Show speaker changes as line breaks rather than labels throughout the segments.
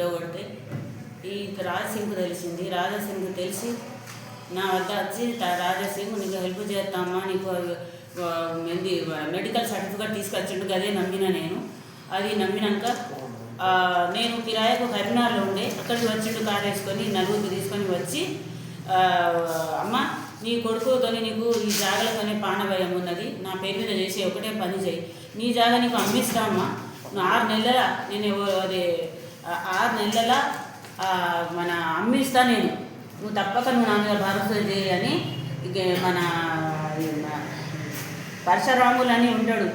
ఇరగొట్టుడు ఈ రాజసింగ్ తెలిసింది. రాజసింగ్ తెలిసి నా వద్ద వచ్చి రాజసింహు నీకు హెల్ప్ చేస్తామా? నీకు ఏంది మెడికల్ సర్టిఫికేట్ తీసుకొచ్చిండు అదే నమ్మిన నేను. అది నమ్మినాక నేను కిరాయకు కరీంనగర్లో ఉండే అక్కడికి వచ్చిండు కారు వేసుకొని నలుగురికి తీసుకొని వచ్చి అమ్మ నీ కొడుకుతోని నీకు ఈ జాగలతోనే ప్రాణభయం ఉన్నది. నా పేరు మీద చేసి ఒకటే పని చేయి. నీ జాగా నీకు అమ్మిస్తామా? ఆరు నెలల నేను అది ఆరు నెలల మన అమ్మిస్తా నేను. నువ్వు తప్పక నువ్వు నా మీద భరోసా చేయి అని ఇక మన పరశురాములు అని ఉంటాడు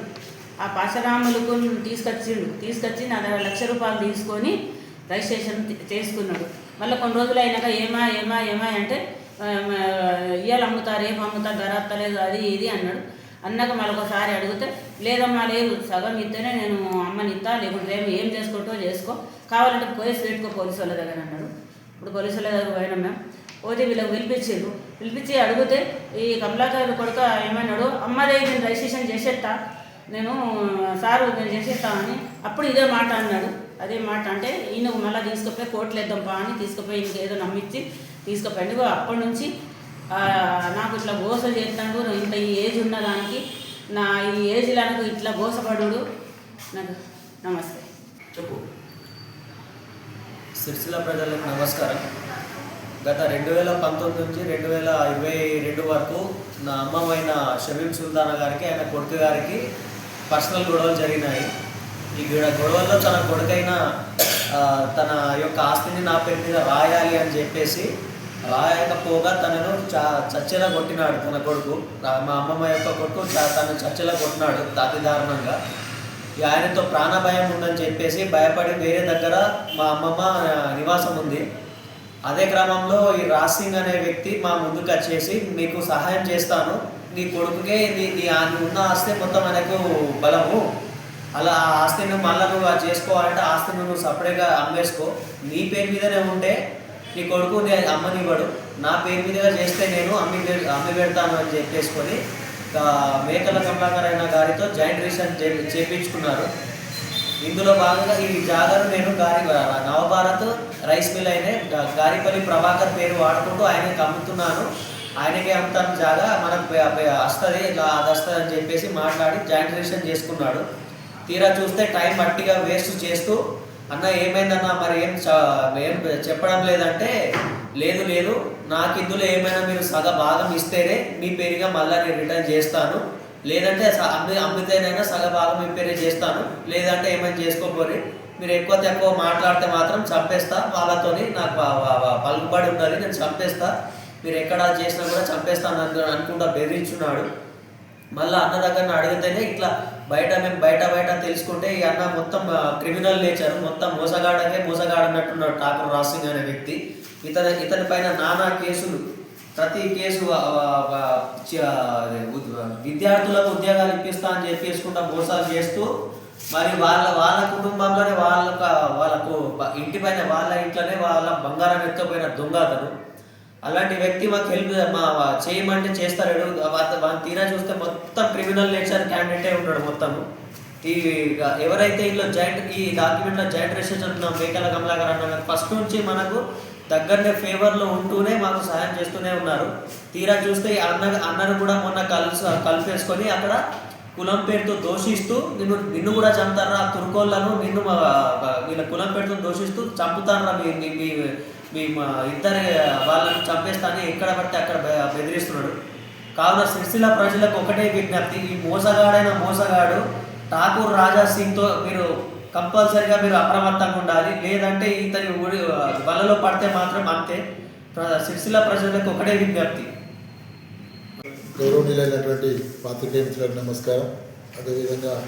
ఆ పరశురాములకు తీసుకొచ్చిండు. తీసుకొచ్చి నా దగ్గర లక్ష రూపాయలు తీసుకొని రిజిస్ట్రేషన్ చేసుకున్నాడు. మళ్ళీ కొన్ని రోజులు అయినాక ఏమా ఏమా ఏమా అంటే ఆ, అమ్ముతా రేపు అమ్ముతా ధర అత్తలేదు అది ఇది అన్నాడు. అన్నాక మళ్ళీ ఒకసారి అడిగితే లేదమ్మా లేదు. సగం ఇస్తేనే నేను అమ్మని ఇస్తా లేకుంటే రేపు ఏం చేసుకుంటో చేసుకో. కావాలంటే పోయేసి పెట్టుకో పోలీసు వాళ్ళ దగ్గర అన్నాడు. ఇప్పుడు పోలీసు వాళ్ళ దగ్గర పోయినా మేము. పోతే వీళ్ళకి పిలిపించారు పిలిపించి అడిగితే ఈ కమలాకర్ కొడుక ఏమన్నాడు? అమ్మదే నేను రిజిస్ట్రేషన్ చేసేస్తా నేను సారు నేను చేసేస్తామని అప్పుడు ఇదే మాట అన్నాడు. అదే మాట అంటే ఈయనకు మళ్ళీ తీసుకుపోయి కోట్లు వేద్దాంపా అని తీసుకుపోయి ఇంకేదో నమ్మించి తీసుకుపోయింది అప్పటి నుంచి నాకు ఇట్లా గోస చేస్తాడు ఇంత ఈ ఏజ్ ఉన్నదానికి నా ఈ ఏజ్ నాకు ఇట్లా గోసపడు నాకు నమస్తే.
చెప్పు. సిరిసిల్ల ప్రజలకు నమస్కారం. గత రెండు వేల పంతొమ్మిది నుంచి రెండు వేల ఇరవై రెండు వరకు నా అమ్మమైన షబీం సుల్తానా గారికి ఆయన కొడుకు గారికి పర్సనల్ గొడవలు జరిగినాయి. ఈ గొడవల్లో తన కొడుకైన తన యొక్క ఆస్తిని నా పేరు మీద రాయాలి అని చెప్పేసి రాయకపోగా తనను చా చచ్చేలా కొట్టినాడు తన కొడుకు. మా అమ్మమ్మ యొక్క కొడుకు తను చచ్చేలా కొట్టినాడు అతి దారుణంగా. ఆయనతో ప్రాణభయం ఉందని చెప్పేసి భయపడి వేరే దగ్గర మా అమ్మమ్మ నివాసం ఉంది. అదే క్రమంలో ఈ రాజ్ సింగ్ అనే వ్యక్తి మా ముందుకు వచ్చేసి మీకు సహాయం చేస్తాను. నీ కొడుకుకే నీ నీ ఉన్న ఆస్తి మొత్తం ఆయనకు బలము. అలా ఆ ఆస్తిని నువ్వు మళ్ళీ నువ్వు చేసుకోవాలంటే ఆస్తిని నువ్వు సపరేట్గా అమ్మేసుకో. నీ పేరు మీదనే ఉంటే నీ కొడుకు నీ అమ్మనివ్వడు నా పేరు మీదుగా చేస్తే నేను అమ్మి అమ్మి పెడతాను అని చెప్పేసుకొని మేకల కమలాకర్ అయిన గారితో జాయింట్ రిజిస్ట్రేషన్ చే- చేపించుకున్నారు. ఇందులో భాగంగా ఈ జాగాను నేను గారి నవభారత్ రైస్ మిల్ అయిన గారిపల్లి ప్రభాకర్ పేరు వాడుకుంటూ ఆయనకి అమ్ముతున్నాను. ఆయనకే అమ్ముతాను జాగా మనకు వస్తుంది ఇలా అది వస్తుంది అని చెప్పేసి మాట్లాడి జాయింట్ రిజిస్ట్రేషన్ చేసుకున్నాడు. తీరా చూస్తే టైం మట్టిగా వేస్ట్ చేస్తూ అన్న ఏమైందన్న మరి ఏం చ- ఏం చెప్పడం లేదంటే లేదు లేదు నాకు ఇందులో ఏమైనా మీరు సగ భాగం ఇస్తేనే మీ పేరుగా మళ్ళీ నేను రిటర్న్ చేస్తాను. లేదంటే స- అమ్మి అమ్మితేనైనా సగ భాగం మీ పేరే చేస్తాను. లేదంటే ఏమైనా చేసుకోపోరి మీరు ఎక్కువ తక్కువ మాట్లాడితే మాత్రం చంపేస్తా. వాళ్ళతోని నాకు పలుకుబడి ఉండాలి. నేను చంపేస్తా. మీరు ఎక్కడ చేసినా కూడా చంపేస్తాను అనుకుంటా బెదిరించున్నాడు మళ్ళీ అన్న దగ్గర అడిగితేనే ఇట్లా బయట మేము బయట బయట తెలుసుకుంటే ఈ అన్న మొత్తం క్రిమినల్ నేచర్ మొత్తం మోసగాడకే మోసగాడన్నట్టున్నాడు ఠాకూర్ రాసింగ్ అనే వ్యక్తి. ఇతని ఇతని పైన నానా కేసులు. ప్రతి కేసు విద్యార్థులకు ఉద్యోగాలు ఇప్పిస్తా అని చెప్పేసుకుంటా మోసాలు చేస్తూ మరి వాళ్ళ వాళ్ళ కుటుంబంలోనే వాళ్ళ వాళ్ళకు ఇంటి పైన వాళ్ళ ఇంట్లోనే వాళ్ళ బంగారం ఎత్తుకుపోయిన దొంగ అతను. అలాంటి వ్యక్తి మాకు హెల్ప్ మా చేయమంటే చేస్తాడు. వాళ్ళ తీరా చూస్తే మొత్తం క్రిమినల్ నేచర్ క్యాండిడేటే ఉంటాడు మొత్తం ఈ ఎవరైతే ఇందులో జాయింట్ ఈ డాక్యుమెంట్లో జాయింట్ రిసెర్చ్ ఉన్న మేకల కమలాకర్ అన్న ఫస్ట్ నుంచి మనకు దగ్గరనే ఫేవర్లో ఉంటూనే మాకు సహాయం చేస్తూనే ఉన్నారు. తీరా చూస్తే అన్న అన్నను కూడా మొన్న కలిసి కలిపేసుకొని అక్కడ కులం పేరుతో దోషిస్తూ నిన్ను నిన్ను కూడా చంపుతారా తుర్కోళ్ళను నిన్ను మా- వీళ్ళ కులం పేరుతో దోషిస్తూ చంపుతారా మీ మీ- ఇద్దరు మా ఇద్దరి వాళ్ళని చంపేస్తానని ఎక్కడ పడితే అక్కడ బెదిరిస్తున్నాడు. కావున సిరిసిల్ల ప్రజలకు ఒకటే విజ్ఞప్తి ఈ మోసగాడైన మోసగాడు ఠాకూర్ రాజా సింగ్తో మీరు కంపల్సరిగా మీరు అప్రమత్తంగా ఉండాలి. లేదంటే ఇతని ఊడి వలలో పడితే మాత్రం అంతే. సిరిసిల్ల ప్రజలకు ఒకటే విజ్ఞప్తి.
గౌరవనీయులైనటువంటి పాత్రికేయ మిత్రులకు నమస్కారం. అదేవిధంగా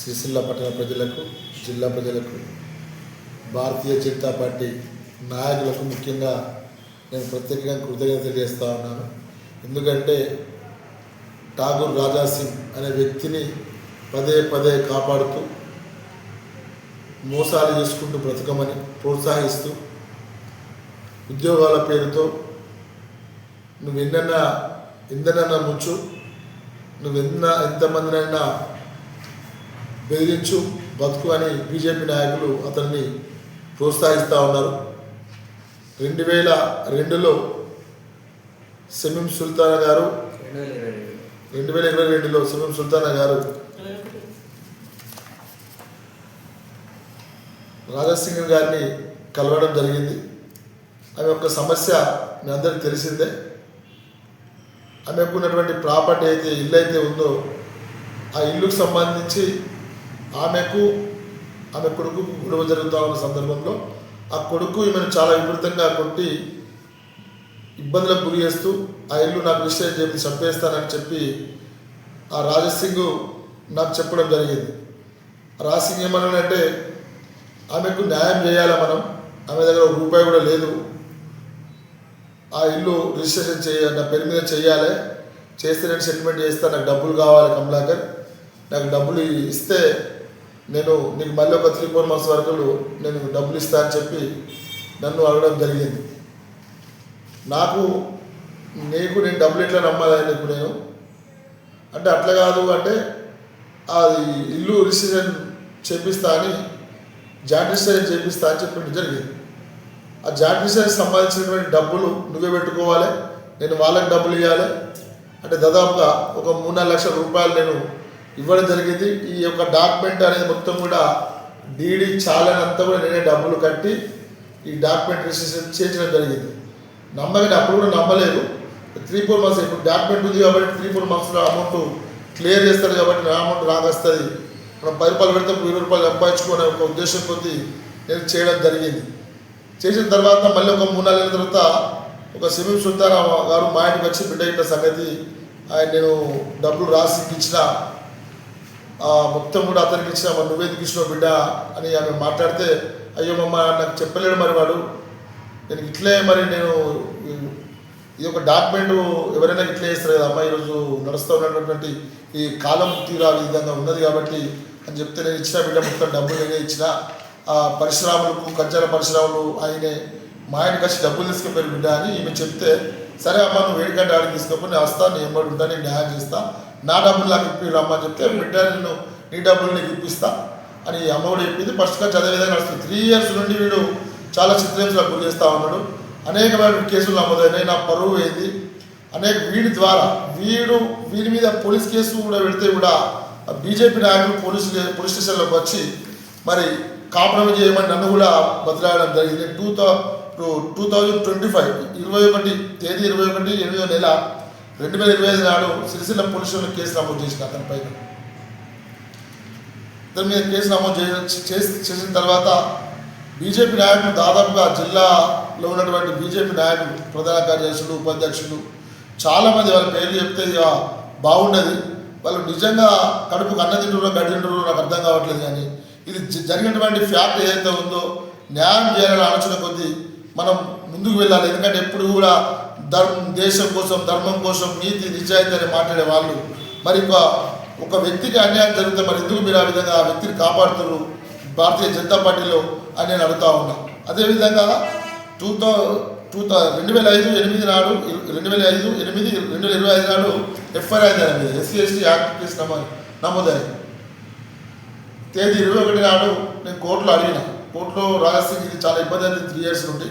సిరిసిల్ల పట్టణ ప్రజలకు జిల్లా ప్రజలకు భారతీయ జనతా పార్టీ నాయకులకు ముఖ్యంగా నేను ప్రత్యేకంగా కృతజ్ఞత తెలియజేస్తా ఉన్నాను. ఎందుకంటే ఠాగూర్ రాజా సింగ్ అనే వ్యక్తిని పదే పదే కాపాడుతూ మోసాలు చేసుకుంటూ బ్రతకమని ప్రోత్సహిస్తూ ఉద్యోగాల పేరుతో నువ్వు ఎన్నన్నా ఎందనన్నా ముంచు నువ్వు ఎన్న ఎంతమందినైనా బెదిరించు బతుకు అని బీజేపీ నాయకులు అతన్ని ప్రోత్సహిస్తూ ఉన్నారు. రెండు వేల రెండులో సమీం సుల్తానా గారు
రెండు. వేల ఇరవై
రెండులో సమీం సుల్తానా గారు రాజాసింగ్ గారిని కలవడం జరిగింది. ఆమె యొక్క సమస్య మీ అందరికి తెలిసిందే. ఆమెకు ఉన్నటువంటి ప్రాపర్టీ అయితే ఇల్లు అయితే ఉందో ఆ ఇల్లుకు సంబంధించి ఆమెకు ఆమె కొడుకు గొడవ జరుగుతూ ఉన్న సందర్భంలో ఆ కొడుకు ఈమెను చాలా విపరీతంగా కొట్టి ఇబ్బందులకు గురి చేస్తూ ఆ ఇల్లు నాకు విషయం చెప్పి చంపేస్తానని చెప్పి ఆ రాజసింగ్ నాకు చెప్పడం జరిగింది. రాజసింగ్ ఏమన్నానంటే ఆమెకు న్యాయం చేయాలా మనం? ఆమె దగ్గర రూపాయి కూడా లేదు. ఆ ఇల్లు రిజిస్ట్రేషన్ చేయ నా పేరు మీద చేయాలి. చేస్తే నేను సెటిల్మెంట్ చేస్తా. నాకు డబ్బులు కావాలి కమలాకర్. నాకు డబ్బులు ఇస్తే నేను నీకు మళ్ళీ ఒక త్రీ ఫోర్ మంత్స్ వరకు నేను డబ్బులు ఇస్తా అని చెప్పి నన్ను అడగడం జరిగింది. నాకు నీకు నేను డబ్బులు ఎట్లా నమ్మాలి నీకు నేను? అంటే అట్లా కాదు అంటే అది ఇల్లు రిసిజన్ చేపిస్తా అని జాయింట్ రిజిస్ట్రేషన్ చేపిస్తా అని చెప్పి జరిగింది. ఆ జాయింట్ రిజిస్ట్రేషన్ సంబంధించినటువంటి డబ్బులు నువ్వే పెట్టుకోవాలి నేను వాళ్ళకి డబ్బులు ఇవ్వాలి అంటే దాదాపుగా ఒక మూడు నాలుగు లక్షల రూపాయలు నేను ఇవ్వడం జరిగింది. ఈ యొక్క డాక్యుమెంట్ అనేది మొత్తం కూడా డీడీ చాలనంతా కూడా నేనే డబ్బులు కట్టి ఈ డాక్యుమెంట్ రిజిస్ట్రేషన్ చేయించడం జరిగింది. నమ్మకని అప్పుడు కూడా నమ్మలేదు. త్రీ ఫోర్ మంత్స్ ఇప్పుడు డాక్యుమెంట్ ఉంది కాబట్టి త్రీ ఫోర్ మంత్స్లో అమౌంట్ క్లియర్ చేస్తారు కాబట్టి నా అమౌంట్ నాకు వస్తుంది మనం పది రూపాయలు పెడితే ఇరవై రూపాయలు సంపాదించుకునే ఒక ఉద్దేశం కొద్ది నేను చేయడం జరిగింది. చేసిన తర్వాత మళ్ళీ ఒక మూడు నాలుగు నెలల తర్వాత ఒక సిమిం సుల్తాన్ గారు మా ఇంటికి వచ్చి బిడ్డ ఇట్ల సంగతి ఆయన నేను డబ్బులు రాసి ఇచ్చిన మొత్తం కూడా అతనికి ఇచ్చిన మరి నువ్వెందుకు ఇచ్చినావు బిడ్డ అని ఆమె మాట్లాడితే అయ్యో మమ్మ నాకు చెప్పలేడు మరి వాడు. నేను ఇట్లే మరి నేను ఇది ఒక డాక్యుమెంట్ ఎవరైనా ఇట్లా చేస్తారు కదా అమ్మాయి ఈరోజు నడుస్తూ ఉన్నటువంటి ఈ కాలం తీరా ఈ విధంగా ఉన్నది కాబట్టి అని చెప్తే నేను ఇచ్చిన బిడ్డ మొత్తం డబ్బులు నేనే ఇచ్చిన. పరిశ్రమలకు కజ్జాల పరిశ్రమలు ఆయనే మా ఆయనకి వచ్చి డబ్బులు తీసుకుపోయారు బిడ్డ అని ఈమె చెప్తే సరే అమ్మ నువ్వు వేడికంటే ఆడికి తీసుకోపోయి నేను వస్తాను నేను ఎంబడి నేను న్యాయం చేస్తా. నా డబ్బులు నాకు ఇప్పి రమ్మని చెప్తే బిడ్డ నేను నీ డబ్బులు నీకు ఇప్పిస్తా. అని అమ్మ కూడా చెప్పింది. ఫస్ట్గా చదివే విధంగా నడుస్తుంది. త్రీ ఇయర్స్ నుండి వీడు చాలా చిత్రహింసలకు గురి చేస్తూ ఉన్నాడు. అనేకమైన కేసులు నమోదైనాయి. నా పరువు ఏంది? అనేక వీడి ద్వారా వీడు వీరి మీద పోలీస్ కేసు కూడా పెడితే కూడా బీజేపీ నాయకులు పోలీస్ పోలీస్ స్టేషన్లోకి వచ్చి మరి కాంప్రమైజ్ చేయమని నన్ను కూడా బదిలాడడం జరిగింది. Two thou two thousand twenty five ఇరవై ఒకటి తేదీ ఇరవై ఒకటి ఎనిమిదో నెల రెండు వేల ఇరవై ఐదు నాడు సిరిసిల్ల పోలీసులు కేసు నమోదు చేసిన అతని పైన. ఇతని మీద కేసు నమోదు చేసి చేసి- చేసిన తర్వాత బీజేపీ నాయకులు దాదాపుగా జిల్లాలో ఉన్నటువంటి బీజేపీ నాయకులు ప్రధాన కార్యదర్శులు ఉపాధ్యక్షులు చాలామంది వాళ్ళ పేర్లు చెప్తే బాగుండేది బాగుండదు. వాళ్ళు నిజంగా కడుపుకు అన్న తింటున్నారో గడ్డి నాకు అర్థం కావట్లేదు కానీ ఇది జ- జరిగినటువంటి ఫ్యాక్ట్ ఏదైతే ఉందో న్యాయం చేయాలని ఆలోచన కొద్దీ మనం ముందుకు వెళ్ళాలి. ఎందుకంటే ఎప్పుడు కూడా ధర్మం దేశం కోసం ధర్మం కోసం నీతి నిజాయితీ అని మాట్లాడే వాళ్ళు. మరి ఒక వ్యక్తికి అన్యాయం జరిగితే మరి ఎందుకు మీరు ఆ విధంగా ఆ వ్యక్తిని కాపాడుతున్నారు? భారతీయ జనతా పార్టీలో అని నేను అడుగుతా ఉన్నా. అదేవిధంగా టూ థౌ టూ థౌ రెండు వేల ఐదు ఎనిమిది నాడు రెండు వేల ఐదు ఎనిమిది రెండు వేల ఇరవై ఐదు నాడు ఎఫ్ఐఆర్ అయింది దాని ఎస్సీ ఎస్టీ యాక్ట్ కేసు నమోదు నమోదైంది. తేదీ ఇరవై ఒకటి నాడు నేను కోర్టులో అడిగిన. కోర్టులో రాజస్థాన్ ఇది చాలా ఇబ్బంది అయింది త్రీ ఇయర్స్ నుండి.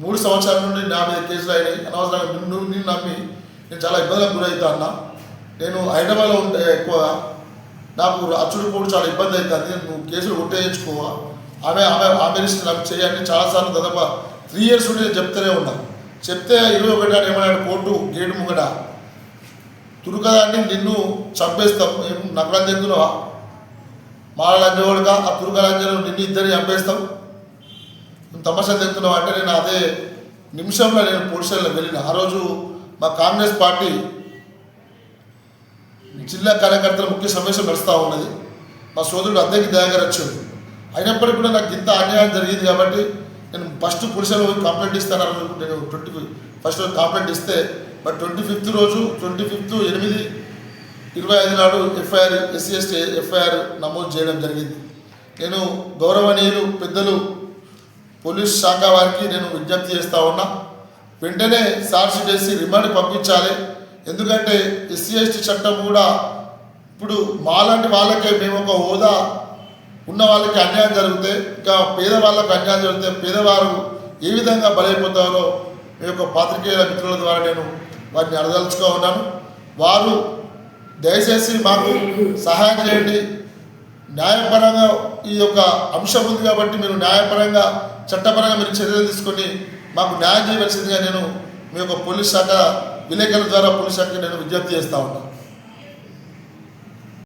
మూడు సంవత్సరాల నుండి నా మీద కేసులు అయినాయి. అనవసరంగా నిన్ను నిన్ను నమ్మి నేను చాలా ఇబ్బందులకు గురవుతా అన్న. నేను హైదరాబాద్లో ఉంటే ఎక్కువ నాకు అచ్చుడు కూడా చాలా ఇబ్బంది అవుతుంది. నువ్వు కేసులు కొట్టేయించుకోవా. ఆమె ఆమె ఆమె రిజిస్టర్ నాకు చేయాలని చాలాసార్లు దాదాపు త్రీ ఇయర్స్ నుండి నేను చెప్తూనే ఉన్నా. చెప్తే ఇరవై ఒకటి అని ఏమన్నాడు? కోర్టు గేటు ముంగట. తురుకదాన్ని నిన్ను చంపేస్తాం. ఏం నగరం చెందుతున్నావా మాలంజోడుగా ఆ తురుకలంజను నిన్ను ఇద్దరిని చంపేస్తాం. తమాషా చెప్తున్నావు అంటే నేను అదే నిమిషంలో నేను పోలీస్ వెళ్ళిన. ఆ రోజు మా కాంగ్రెస్ పార్టీ జిల్లా కార్యకర్తల ముఖ్య సమావేశం నడుస్తూ ఉన్నది. మా సోదరుడు అద్దెకి దయాగారు వచ్చాడు. అయినప్పటికీ కూడా నాకు ఇంత అన్యాయం జరిగింది కాబట్టి నేను ఫస్ట్ పురుషులు కంప్లైంట్ ఇస్తాను నేను ట్వంటీ ఫస్ట్ రోజు కంప్లైంట్ ఇస్తే బట్ ట్వంటీ ఫిఫ్త్ రోజు ట్వంటీ ఫిఫ్త్ ఎనిమిది ఇరవై ఐదు నాడు ఎఫ్ఐఆర్ ఎస్సీ ఎస్టీ ఎఫ్ఐఆర్ నమోదు చేయడం జరిగింది. నేను గౌరవనీయులు పెద్దలు పోలీస్ శాఖ వారికి నేను విజ్ఞప్తి చేస్తా ఉన్నా వెంటనే సాక్షి చేసి రిమాండ్ పంపించాలి. ఎందుకంటే ఎస్సీ ఎస్టీ చట్టం కూడా ఇప్పుడు మాలాంటి వాళ్ళకే మేము ఒక హోదా ఉన్న వాళ్ళకి అన్యాయం జరిగితే ఇంకా పేదవాళ్ళకు అన్యాయం జరిగితే పేదవారు ఏ విధంగా బలైపోతారో మీ యొక్క పాత్రికేయుల మిత్రుల ద్వారా నేను వారిని అడదలుచుకో ఉన్నాను. వారు దయచేసి మాకు సహాయం చేయండి. న్యాయపరంగా ఈ యొక్క అంశం ఉంది కాబట్టి మీరు న్యాయపరంగా చట్టపరంగా మీరు చర్యలు తీసుకొని మాకు న్యాయం చేయవలసిందిగా నేను మీ యొక్క పోలీస్ శాఖ విలేకరుల ద్వారా పోలీస్ శాఖకి నేను విజ్ఞప్తి చేస్తా ఉన్నాను.